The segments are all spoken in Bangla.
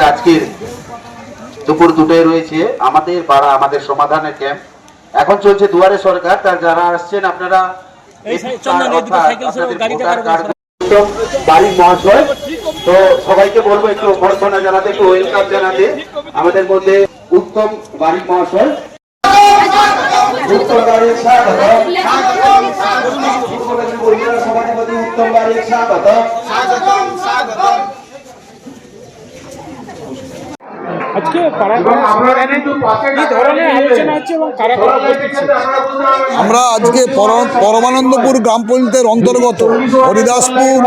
আমাদের আজকের দুপুর দুটোয় রয়েছে। আমাদের পাড়া আমাদের সমাধানের ক্যাম্প এখন চলছে দুয়ারে সরকার তার যারা আসছেন আপনারা বাড়ির মহাশয়। তো সবাইকে বলব একটু অভ্যর্থনা জানাতে একটু ওয়েলকাম জানাতে। আমাদের মধ্যে উত্তম বাড়ির মহাশয়। উত্তম বাড়ির স্বাগত। সভাধিপতি উত্তম বাড়ির স্বাগত। আজকে পাড়ায় কি ধরনের আলোচনা হচ্ছে এবং কারা কারা উপস্থিত ছিল? আমরা আজকে পর- পরমানন্দপুর গ্রাম পঞ্চায়েতের অন্তর্গত হরিদাসপুর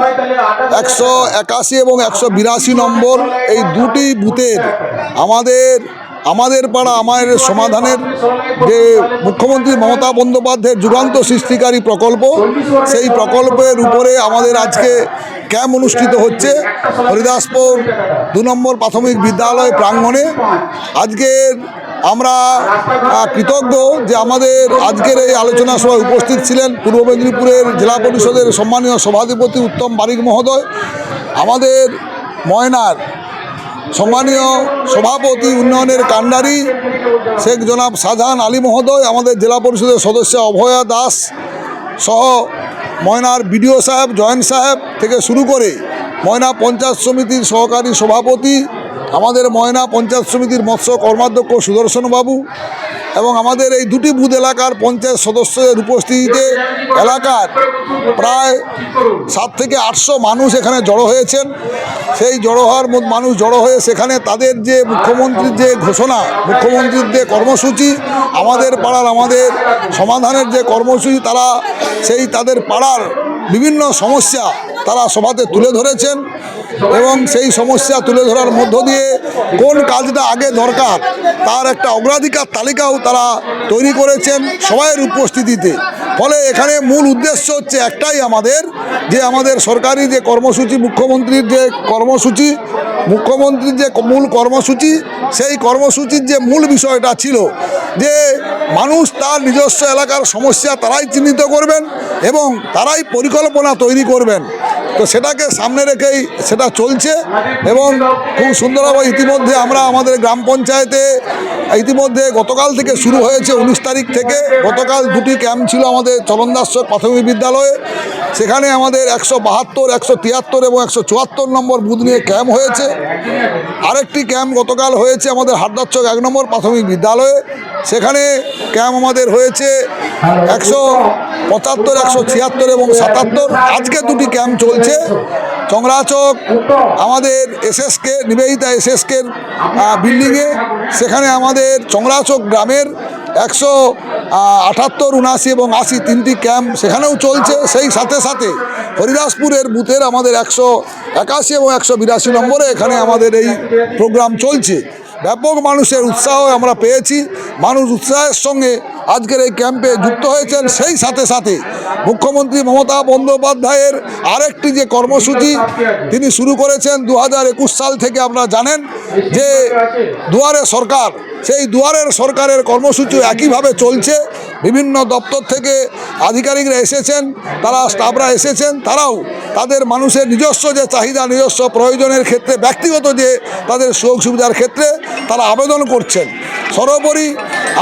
একশো একাশি এবং একশো বিরাশি নম্বর এই দুটি বুথের আমাদের আমাদের পাড়া, আমাদের সমাধানের যে মুখ্যমন্ত্রী মমতা বন্দ্যোপাধ্যায়ের যুগান্ত সৃষ্টিকারী প্রকল্প, সেই প্রকল্পের উপরে আমাদের আজকে ক্যাম্প অনুষ্ঠিত হচ্ছে হরিদাসপুর দু নম্বর প্রাথমিক বিদ্যালয় প্রাঙ্গণে। আজকের আমরা কৃতজ্ঞ যে আমাদের আজকের এই আলোচনা সভায় উপস্থিত ছিলেন পূর্ব মেদিনীপুরের জেলা পরিষদের সম্মানীয় সভাধিপতি উত্তম বারিক মহোদয়, আমাদের ময়নার সম্মানীয় সভাপতি উন্নয়নের কান্ডারি শেখ জনাব শাহজাহান আলী মহোদয়, আমাদের জেলা পরিষদের সদস্য অভয়া দাস সহ ময়নার বিডিও সাহেব, জয়েন্ট সাহেব থেকে শুরু করে ময়না পঞ্চায়েত সমিতির সহকারী সভাপতি, আমাদের ময়না পঞ্চায়েত সমিতির মৎস্য কর্মাধ্যক্ষ সুদর্শন বাবু এবং আমাদের এই দুটি বুথ এলাকার পঞ্চায়েত সদস্যদের উপস্থিতিতে এলাকার প্রায় সাত থেকে আটশো মানুষ এখানে জড়ো হয়েছেন। সেই জড়ো হওয়ার মানুষ জড়ো হয়ে সেখানে তাদের যে মুখ্যমন্ত্রীর যে ঘোষণা, মুখ্যমন্ত্রীর যে কর্মসূচি, আমাদের পাড়ার আমাদের সমাধানের যে কর্মসূচি, তারা সেই তাদের পাড়ার বিভিন্ন সমস্যা তারা সভাতে তুলে ধরেছেন এবং সেই সমস্যা তুলে ধরার মধ্য দিয়ে কোন কাজটা আগে দরকার তার একটা অগ্রাধিকার তালিকাও তারা তৈরি করেছেন সবাইয়ের উপস্থিতিতে। ফলে এখানে মূল উদ্দেশ্য হচ্ছে একটাই আমাদের, যে আমাদের সরকারি যে কর্মসূচি, মুখ্যমন্ত্রীর যে কর্মসূচি মুখ্যমন্ত্রীর যে মূল কর্মসূচি, সেই কর্মসূচির যে মূল বিষয়টা ছিল যে মানুষ তার নিজস্ব এলাকার সমস্যা তারাই চিহ্নিত করবেন এবং তারাই পরিকল্পনা তৈরি করবেন। তো সেটাকে সামনে রেখেই সেটা চলছে এবং খুব সুন্দরভাবে ইতিমধ্যে আমরা আমাদের গ্রাম পঞ্চায়েতে ইতিমধ্যে গতকাল থেকে শুরু হয়েছে উনিশ তারিখ থেকে। গতকাল দুটি ক্যাম্প ছিল আমাদের চলনদাস প্রাথমিক বিদ্যালয়ে। সেখানে আমাদের একশো বাহাত্তর, একশো তিয়াত্তর এবং একশো চুয়াত্তর নম্বর বুথ নিয়ে ক্যাম্প হয়েছে। আরেকটি ক্যাম্প গতকাল হয়েছে আমাদের হাটদাচ্চক এক নম্বর প্রাথমিক বিদ্যালয়ে। সেখানে ক্যাম্প আমাদের হয়েছে একশো পঁচাত্তর, একশো ছিয়াত্তর এবং সাতাত্তর। আজকে দুটি ক্যাম্প চলছে। চংরাচক আমাদের এসএসকে নিবেদিতা এসএসকের বিল্ডিংয়ে। সেখানে আমাদের চংরাচক গ্রামের একশো আটাত্তর উনআশি এবং আশি তিনটি ক্যাম্প সেখানেও চলছে। সেই সাথে সাথে হরিদাসপুরের বুথের আমাদের একশো একাশি এবং একশো বিরাশি নম্বরে এখানে আমাদের এই প্রোগ্রাম চলছে। ব্যাপক মানুষের উৎসাহ আমরা পেয়েছি। মানুষ উৎসাহের সঙ্গে আজকের এই ক্যাম্পে যুক্ত হয়েছেন সেই সাথে সাথে মুখ্যমন্ত্রী মমতা বন্দ্যোপাধ্যায়ের আরেকটি যে কর্মসূচি তিনি শুরু করেছেন দু হাজার একুশ সাল থেকে আপনারা জানেন যে দুয়ারে সরকার, সেই দুয়ারের সরকারের কর্মসূচি একইভাবে চলছে। বিভিন্ন দপ্তর থেকে আধিকারিকরা এসেছেন, তারা স্টাফরা এসেছেন, তারাও তাদের মানুষের নিজস্ব যে চাহিদা, নিজস্ব প্রয়োজনের ক্ষেত্রে, ব্যক্তিগত যে তাদের সুযোগ সুবিধার ক্ষেত্রে তারা আবেদন করছেন। সর্বোপরি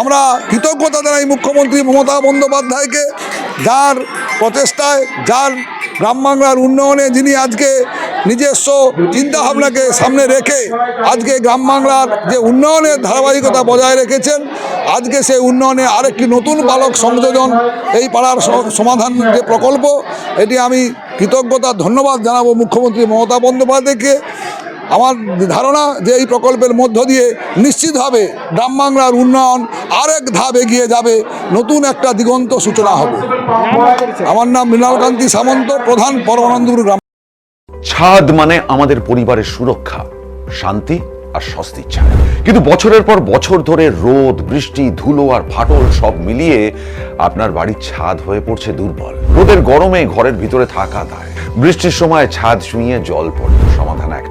আমরা কৃতজ্ঞতা জানাই মুখ্যমন্ত্রী মমতা বন্দ্যোপাধ্যায়কে, যার প্রচেষ্টায়, যার গ্রাম বাংলার উন্নয়নে যিনি আজকে নিজস্ব চিন্তাভাবনাকে সামনে রেখে আজকে গ্রাম বাংলার যে উন্নয়নের ধারাবাহিকতা বজায় রেখেছেন, আজকে সেই উন্নয়নে আরেকটি নতুন পালক সংযোজন এই পাড়ার সমাধান যে প্রকল্প, এটি আমি কৃতজ্ঞতা, ধন্যবাদ জানাব মুখ্যমন্ত্রী মমতা বন্দ্যোপাধ্যায়কে। আমার ধারণা যে এই প্রকল্পের মধ্য দিয়ে নিশ্চিতভাবে গ্রাম বাংলার উন্নয়ন আরেক ধাপ এগিয়ে যাবে, নতুন একটা দিগন্ত সূচনা হবে। আমার নাম মৃণালকান্তি সামন্ত, প্রধান পরমানন্দপুর গ্রাম। ছাদ মানে আমাদের পরিবারের সুরক্ষা, শান্তি আর স্বস্তির ছাদ কিন্তু বছরের পর বছর ধরে রোদ, বৃষ্টি, ধুলো আর ফাটল সব মিলিয়ে আপনার বাড়ির ছাদ হয়ে পড়ছে দুর্বল। রোদের গরমে ঘরের ভিতরে থাকা দায়। বৃষ্টির সময় ছাদ ছুঁয়ে জল পড়ে, সমাধান একটাই